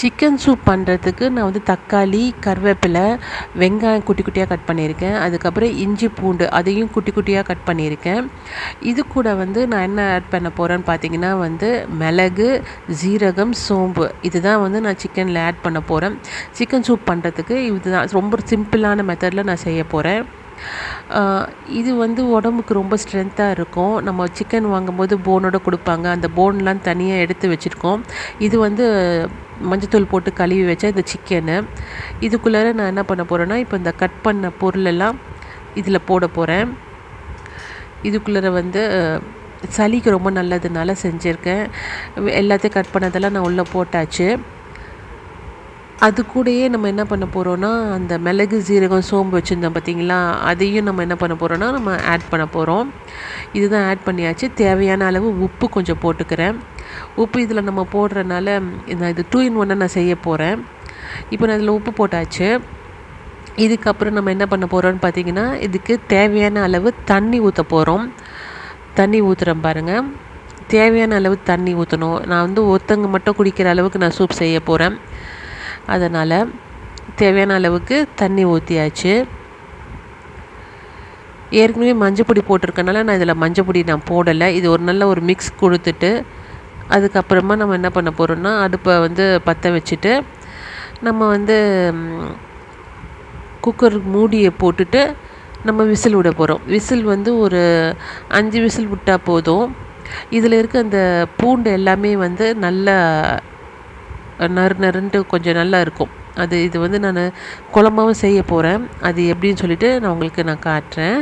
Chicken soup பண்ணுறதுக்கு நான் வந்து தக்காளி கருவேப்பிலை வெங்காயம் குட்டி குட்டியாக கட் பண்ணியிருக்கேன். அதுக்கப்புறம் இஞ்சி பூண்டு அதையும் குட்டி குட்டியாக கட் பண்ணியிருக்கேன். இது கூட வந்து நான் என்ன ஆட் பண்ண போகிறேன்னு பார்த்தீங்கன்னா வந்து மிளகு ஜீரகம் சோம்பு. இதுதான் வந்து நான் சிக்கனில் ஆட் பண்ண போகிறேன் சிக்கன் சூப் பண்ணுறதுக்கு இதுதான். ரொம்ப சிம்பிளான மெத்தடில் நான் செய்ய போகிறேன் இது வந்து உடம்புக்கு ரொம்ப ஸ்ட்ரென்த்தாக இருக்கும். நம்ம சிக்கன் வாங்கும்போது போனோட கொடுப்பாங்க. அந்த போன்லாம் தனியாக எடுத்து வச்சுருக்கோம். இது வந்து மஞ்சத்தூள் போட்டு கழுவி வச்ச இந்த சிக்கனு இதுக்குள்ளார நான் என்ன பண்ண போகிறேன்னா இப்போ இந்த கட் பண்ண பொருளெல்லாம் இதில் போட போகிறேன் இதுக்குள்ளார வந்து சளிக்கு ரொம்ப நல்லதுனால செஞ்சுருக்கேன். எல்லாத்தையும் கட் பண்ணதெல்லாம் நான் உள்ளே போட்டாச்சு. அது கூடயே நம்ம என்ன பண்ண போகிறோன்னா அந்த மிளகு சீரகம் சோம்பு வச்சுருந்தோம் பார்த்திங்களா அதையும் நம்ம என்ன பண்ண போகிறோன்னா நம்ம ஆட் பண்ண போகிறோம் இதுதான் ஆட் பண்ணியாச்சு. தேவையான அளவு உப்பு கொஞ்சம் போட்டுக்கிறேன். உப்பு இதில் நம்ம போடுறனால நான் இது டூ இன் ஒன்னை நான் செய்ய போகிறேன் இப்போ நான் இதில் உப்பு போட்டாச்சு. இதுக்கப்புறம் நம்ம என்ன பண்ண போகிறோம்னு பார்த்தீங்கன்னா இதுக்கு தேவையான அளவு தண்ணி ஊற்ற போகிறோம் தண்ணி ஊற்றுறேன் பாருங்கள் தேவையான அளவு தண்ணி ஊற்றணும் நான் வந்து ஒருத்தங்க மட்டும் குடிக்கிற அளவுக்கு நான் சூப் செய்ய போகிறேன் அதனால் தேவையான அளவுக்கு தண்ணி ஊற்றியாச்சு ஏற்கனவே மஞ்சப்பொடி போட்டிருக்கனால நான் இதில் மஞ்சள் பொடி நான் போடலை. இது ஒரு நல்ல ஒரு மிக்ஸ் கொடுத்துட்டு அதுக்கப்புறமா நம்ம என்ன பண்ண போகிறோம்னா அடுப்பை வந்து பற்ற வச்சுட்டு நம்ம வந்து குக்கர் மூடியை போட்டுட்டு நம்ம விசில் விட போகிறோம் விசில் வந்து ஒரு அஞ்சு விசில் விட்டால் போதும். இதில் இருக்க அந்த பூண்டு எல்லாமே வந்து நல்லா நறு நறுன்ட்டு கொஞ்சம் நல்லா இருக்கும். அது இது வந்து நான் குழம்பாவும் செய்ய போகிறேன் அது எப்படின்னு சொல்லிட்டு நான் உங்களுக்கு நான் காட்டுறேன்.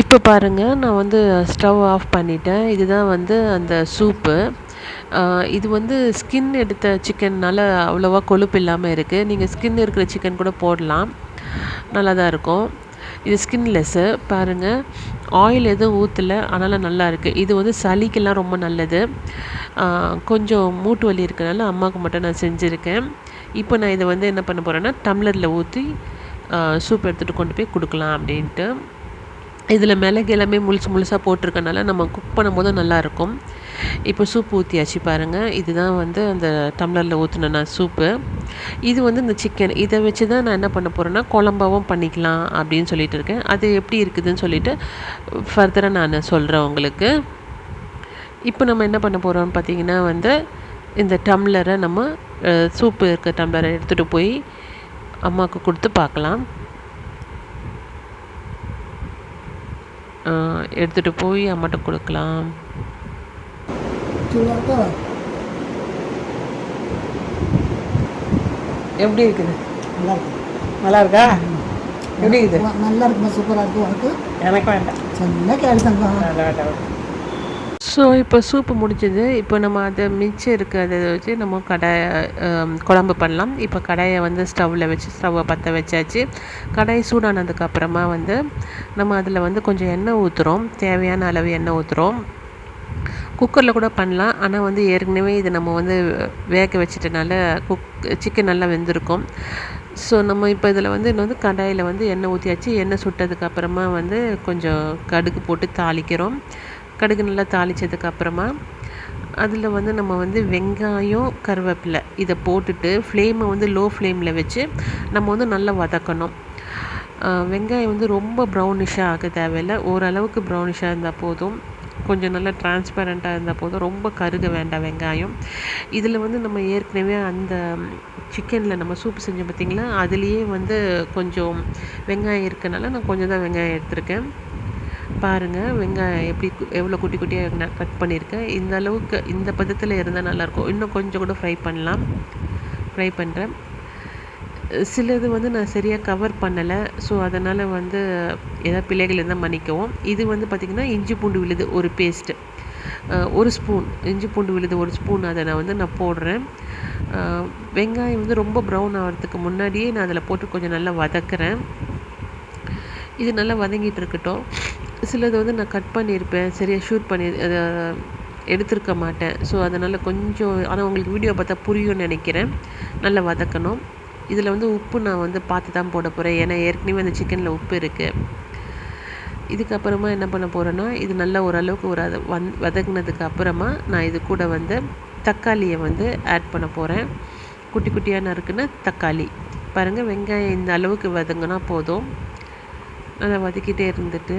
இப்போ பாருங்கள் நான் வந்து ஸ்டவ் ஆஃப் பண்ணிட்டேன். இதுதான் வந்து அந்த சூப்பு. இது வந்து ஸ்கின் எடுத்த சிக்கன்னால் அவ்வளோவா கொழுப்பு இல்லாமல் இருக்குது நீங்கள் ஸ்கின் இருக்கிற சிக்கன் கூட போடலாம். நல்லா தான் இருக்கும். இது ஸ்கின்லெஸ்ஸு பாருங்கள் ஆயில் எதுவும் ஊற்றலை அதனால் நல்லா இருக்குது இது வந்து சளிக்கெல்லாம் ரொம்ப நல்லது. கொஞ்சம் மூட்டு வலி இருக்கிறனால அம்மாவுக்கு மட்டும் நான் செஞ்சுருக்கேன். இப்போ நான் இதை வந்து என்ன பண்ண போகிறேன்னா டம்ளரில் ஊற்றி சூப் எடுத்துகிட்டு கொண்டு போய் கொடுக்கலாம் அப்படின்ட்டு. இதில் மிளகு எல்லாமே முழுசு முழுசாக போட்டிருக்கனால நம்ம குக் பண்ணும்போது நல்லாயிருக்கும் இப்போ சூப் ஊற்றியாச்சு பாருங்கள் இதுதான் வந்து அந்த டம்ளரில் ஊற்றின நான் சூப்பு. இது வந்து இந்த சிக்கன் இதை வச்சு தான் நான் என்ன பண்ண போகிறேன்னா குழம்பாவும் பண்ணிக்கலாம் அப்படின்னு சொல்லிட்டு இருக்கேன். அது எப்படி இருக்குதுன்னு சொல்லிட்டு ஃபர்தராக நான் சொல்கிறேன் உங்களுக்கு. இப்போ நம்ம என்ன பண்ண போகிறோம்னு பார்த்தீங்கன்னா வந்து இந்த டம்ளரை நம்ம சூப்பு இருக்க டம்ளரை எடுத்துகிட்டு போய் அம்மாவுக்கு கொடுத்து பார்க்கலாம். எடுத்துகிட்டு போய் அம்மாட்ட கொடுக்கலாம். எப்படி இருக்குது? நல்லா இருக்கு நல்லா இருக்கா எப்படி இருக்குது? நல்லா இருக்குமா சூப்பராக இருக்கும் உனக்கு? எனக்கு வேண்டாம். சொன்ன கேள்வி தங்கம். ஸோ இப்போ சூப்பு முடிஞ்சது. இப்போ நம்ம அதை மிச்சம் இருக்கிறத வச்சு நம்ம கடாய் குழம்பு பண்ணலாம். இப்போ கடாயை வந்து ஸ்டவ்வில் வச்சு ஸ்டவ்வை பற்ற வச்சாச்சு. கடாய் சூடானதுக்கப்புறமா வந்து நம்ம அதில் வந்து கொஞ்சம் எண்ணெய் ஊற்றுறோம் தேவையான அளவு எண்ணெய் ஊற்றுறோம் குக்கரில் கூட பண்ணலாம். ஆனால் வந்து ஏற்கனவே இது நம்ம வந்து வேக வச்சிட்டனால குக் சிக்கன் நல்லா வெந்திருக்கும். ஸோ நம்ம இப்போ இதில் வந்து இன்னும் வந்து கடாயில் வந்து எண்ணெய் ஊற்றியாச்சு எண்ணெய் சுட்டதுக்கப்புறமா வந்து கொஞ்சம் கடுகு போட்டு தாளிக்கிறோம். கடுகு நல்லா தாளித்ததுக்கப்புறமா அதில் வந்து நம்ம வந்து வெங்காயம் கருவேப்பிலை இதை போட்டுட்டு ஃப்ளேமை வந்து லோ ஃப்ளேமில் வச்சு நம்ம வந்து நல்லா வதக்கணும். வெங்காயம் வந்து ரொம்ப ப்ரௌனிஷாக ஆக தேவையில்லை. ஓரளவுக்கு ப்ரௌனிஷாக இருந்தால் போதும். கொஞ்சம் நல்லா டிரான்ஸ்பரண்ட்டாக இருந்தால் போதும். ரொம்ப கருக வேண்டாம் வெங்காயம். இதில் வந்து நம்ம ஏற்கனவே அந்த சிக்கனில் நம்ம சூப் செஞ்சோம் பார்த்திங்களா அதுலேயே வந்து கொஞ்சம் வெங்காயம் இருக்கனால நான் கொஞ்சம் தான் வெங்காயம் எடுத்திருக்கேன். பாருங்கள் வெங்காயம் எப்படி எவ்வளோ குட்டி குட்டியாக நான் கட் பண்ணியிருக்கேன் இந்த அளவுக்கு இந்த பதத்தில் இருந்தால் நல்லாயிருக்கும் இன்னும் கொஞ்சம் கூட ஃப்ரை பண்ணலாம். ஃப்ரை பண்ணுறேன் சிலது வந்து நான் சரியாக கவர் பண்ணலை. ஸோ அதனால் வந்து ஏதாவது பிள்ளைகள் இருந்தால் மன்னிக்கவும். இது வந்து பார்த்திங்கன்னா இஞ்சி பூண்டு விழுது ஒரு பேஸ்ட்டு ஒரு ஸ்பூன் இஞ்சி பூண்டு விழுது ஒரு ஸ்பூன் அதை நான் வந்து நான் போடுறேன். வெங்காயம் வந்து ரொம்ப ப்ரௌன் ஆகிறதுக்கு முன்னாடியே நான் அதில் போட்டு கொஞ்சம் நல்லா வதக்குறேன். இது நல்லா வதங்கிட்டு இருக்கட்டும். சிலது வந்து நான் கட் பண்ணியிருப்பேன். சரியாக ஷூட் பண்ணி அதை எடுத்திருக்க மாட்டேன். ஸோ அதனால் கொஞ்சம் ஆனால் உங்களுக்கு வீடியோ பார்த்தா புரியும்னு நினைக்கிறேன். நல்லா வதக்கணும். இதில் வந்து உப்பு நான் வந்து பார்த்து தான் போட போகிறேன். ஏன்னா ஏற்கனவே அந்த சிக்கனில் உப்பு இருக்குது இதுக்கப்புறமா என்ன பண்ண போகிறேன்னா இது நல்லா ஓரளவுக்கு ஒரு அது வந் வதங்கினதுக்கு அப்புறமா நான் இது கூட வந்து தக்காளியை வந்து ஆட் பண்ண போகிறேன் குட்டி குட்டியாக நறுக்குன தக்காளி. பாருங்கள் வெங்காயம் இந்த அளவுக்கு வதங்கினா போதும். நல்லா வதக்கிட்டே இருந்துட்டு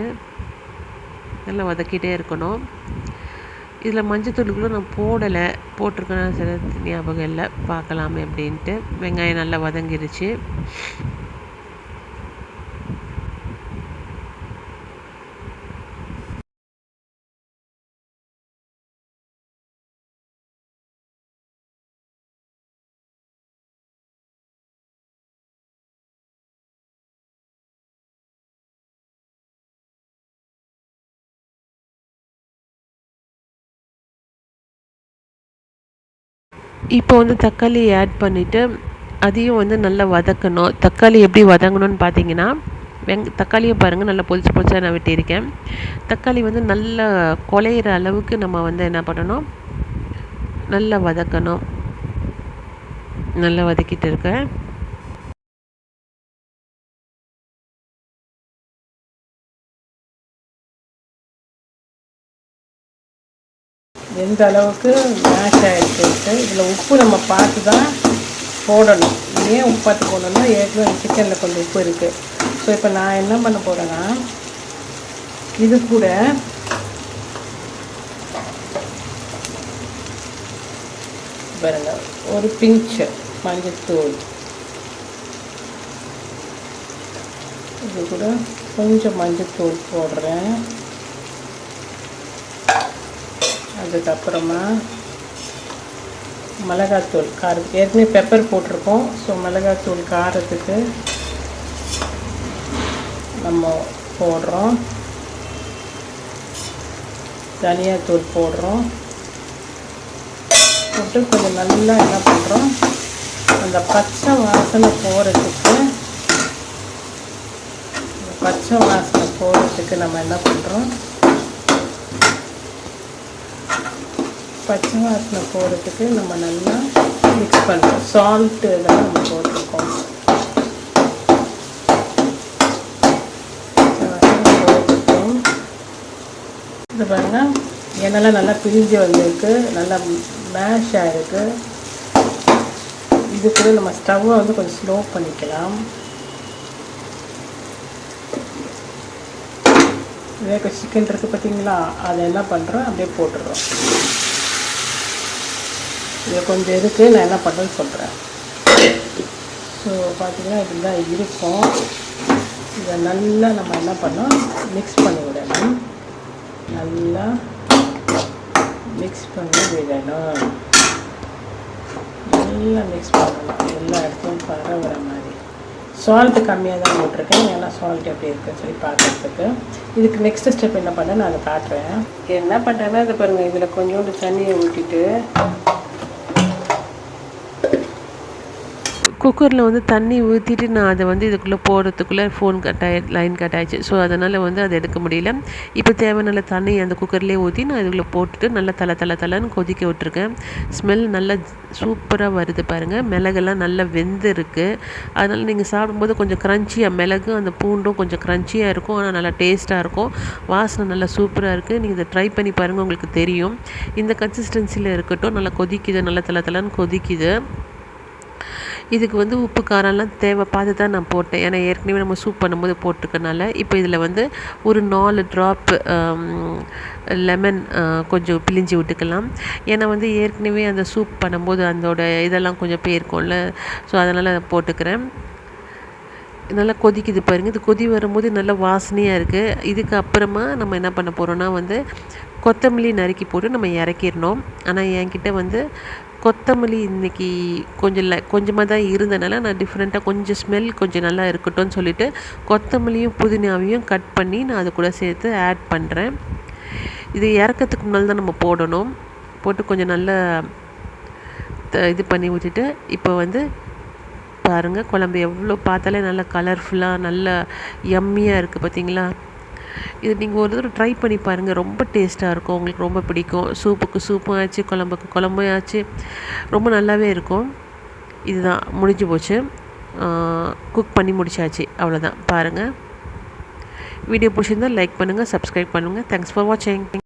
நல்லா வதக்கிட்டே இருக்கணும். இதில் மஞ்சத்தூள் கூட நான் போடலை. போட்டிருக்கேன். சில ஞாபகம் இல்லை. பார்க்கலாமே அப்படின்ட்டு. வெங்காயம் நல்லா வதங்கிருச்சு. இப்போ வந்து தக்காளி ஆட் பண்ணிவிட்டு அதையும் வந்து நல்லா வதக்கணும். தக்காளி எப்படி வதங்கணும்னு பார்த்தீங்கன்னா வெங் தக்காளியை பாருங்கள் நல்லா பொலிச்சு பொலிச்சா நான் வெட்டியிருக்கேன். தக்காளி வந்து நல்லா குலையிற அளவுக்கு நம்ம வந்து என்ன பண்ணணும்? நல்லா வதக்கணும். நல்லா வதக்கிட்டு இருக்கேன். எந்த அளவுக்கு மேஷ் ஆகிடுச்சு இதில் உப்பு நம்ம பார்த்து தான் போடணும். ஏன் உப்பு பார்த்து போடணும்னா ஏற்கனவே சிக்கனில் கொஞ்சம் உப்பு இருக்குது ஸோ இப்போ நான் என்ன பண்ண போகிறேன்னா இது கூட பாருங்க ஒரு பிஞ்சு மஞ்சத்தூள். இது கூட கொஞ்சம் மஞ்சத்தூள் போடுறேன். அதுக்கப்புறமா மிளகாத்தூள் காரத்துக்கு ஏற்கனவே பெப்பர் போட்டிருக்கோம். ஸோ மிளகாத்தூள் காரத்துக்கு நம்ம போடுறோம். தனியாத்தூள் போடுறோம். போட்டு கொஞ்சம் நல்லா என்ன பண்ணுறோம் அந்த பச்சை வாசனை போகிறதுக்கு பச்சை வாசனை போகிறதுக்கு நம்ம என்ன பண்ணுறோம் பச்சை வாசனை போகிறதுக்கு நம்ம நல்லா மிக்ஸ் பண்ணுறோம். சால்ட்டு இதெல்லாம் நம்ம போட்டிருக்கோம். பச்சை வாசனை இது பாருங்கள் எண்ணெய்லாம் நல்லா பிரிஞ்சு வந்திருக்கு. நல்லா மேஷ் ஆகிருக்கு இது கூட நம்ம ஸ்டவ்வை வந்து கொஞ்சம் ஸ்லோ பண்ணிக்கலாம். வேக சிக்கன் இருக்குது பார்த்தீங்களா அதை என்ன பண்ணுறோம் அப்படியே போட்டுடுறோம் இது கொஞ்சம் இருக்குது நான் என்ன பண்ணுறேன்னு சொல்கிறேன் ஸோ பார்த்திங்கன்னா இப்படி தான் இருக்கும். இதை நல்லா நம்ம என்ன பண்ணோம்? மிக்ஸ் பண்ணி விடணும். நல்லா மிக்ஸ் பண்ணி விடணும். நல்லா மிக்ஸ் பண்ணணும். எல்லா இடத்துலையும் பரவுற மாதிரி. சால்ட்டு கம்மியாக தான் போட்டிருக்கேன். ஏன்னா சால்ட் எப்படி இருக்குன்னு சொல்லி பார்க்குறதுக்கு. இதுக்கு நெக்ஸ்ட் ஸ்டெப் என்ன பண்ண நான் அதை காட்டுறேன். என்ன பண்ணுறேன்னா இது பாருங்கள் இதில் கொஞ்சோண்டு தண்ணியை ஊற்றிட்டு குக்கரில் வந்து தண்ணி ஊற்றிட்டு நான் அதை வந்து இதுக்குள்ளே போடுறதுக்குள்ளே ஃபோன் கட் ஆகி லைன் கட் ஆகிடுச்சு ஸோ அதனால் வந்து அதை எடுக்க முடியல. இப்போ தேவையான தண்ணி அந்த குக்கர்லேயே ஊற்றி நான் இதுக்குள்ளே போட்டுட்டு நல்லா தலை தலை தலைன்னு கொதிக்க விட்டுருக்கேன். ஸ்மெல் நல்லா சூப்பராக வருது பாருங்கள் மிளகெல்லாம் நல்லா வெந்து இருக்குது அதனால் நீங்கள் சாப்பிடும்போது கொஞ்சம் க்ரன்ச்சியாக மிளகு அந்த பூண்டும் கொஞ்சம் க்ரன்ச்சியாக இருக்கும். ஆனால் நல்லா டேஸ்ட்டாக இருக்கும். வாசனை நல்லா சூப்பராக இருக்குது நீங்கள் இதை ட்ரை பண்ணி பாருங்கள் உங்களுக்கு தெரியும். இந்த கன்சிஸ்டன்சியில் இருக்கட்டும் நல்லா கொதிக்குது நல்லா தலை தலைன்னு கொதிக்குது. இதுக்கு வந்து உப்பு காரம்லாம் தேவை. பார்த்து தான் நான் போட்டேன். ஏன்னா ஏற்கனவே நம்ம சூப் பண்ணும்போது போட்டிருக்கனால இப்போ இதில் வந்து ஒரு நாலு ட்ராப் லெமன் கொஞ்சம் பிழிஞ்சு விட்டுக்கலாம். ஏன்னா வந்து ஏற்கனவே அந்த சூப் பண்ணும்போது அதோட இதெல்லாம் கொஞ்சம் போயிருக்கும்ல. ஸோ அதனால் போட்டுக்கிறேன். நல்லா கொதிக்குது பாருங்கள் இது கொதி வரும்போது நல்லா வாசனையாக இருக்குது இதுக்கு அப்புறமா நம்ம என்ன பண்ண போகிறோன்னா வந்து கொத்தமல்லி நறுக்கி போட்டு நம்ம இறக்கிடணும். ஆனால் என்கிட்ட வந்து கொத்தமல்லி இன்றைக்கி கொஞ்சம் ல கொஞ்சமாக தான் இருந்தனால நான் டிஃப்ரெண்ட்டாக கொஞ்சம் ஸ்மெல் கொஞ்சம் நல்லா இருக்கட்டும்னு சொல்லிவிட்டு கொத்தமல்லியும் புதினாவையும் கட் பண்ணி நான் அது கூட சேர்த்து ஆட் பண்ணுறேன் இது இறக்கிறதுக்கு முன்னால் தான் நம்ம போடணும். போட்டு கொஞ்சம் நல்லா இது பண்ணி விட்டுட்டு இப்போ வந்து பாருங்கள் குழம்பு எவ்வளோ பார்த்தாலே நல்லா கலர்ஃபுல்லாக நல்லா எம்மியாக இருக்குது பார்த்தீங்களா? இது நீங்கள் ஒரு தடவை ட்ரை பண்ணி பாருங்கள் ரொம்ப டேஸ்ட்டாக இருக்கும். உங்களுக்கு ரொம்ப பிடிக்கும். சூப்புக்கு சூப்பும் ஆச்சு குழம்புக்கு குழம்பும் ஆச்சு. ரொம்ப நல்லாவே இருக்கும். இதுதான் முடிஞ்சு போச்சு. குக் பண்ணி முடிச்சாச்சு. அவ்வளோதான் பாருங்கள் வீடியோ பிடிச்சிருந்தால் லைக் பண்ணுங்கள் சப்ஸ்கிரைப் பண்ணுங்கள் தேங்க்ஸ் ஃபார் வாட்சிங்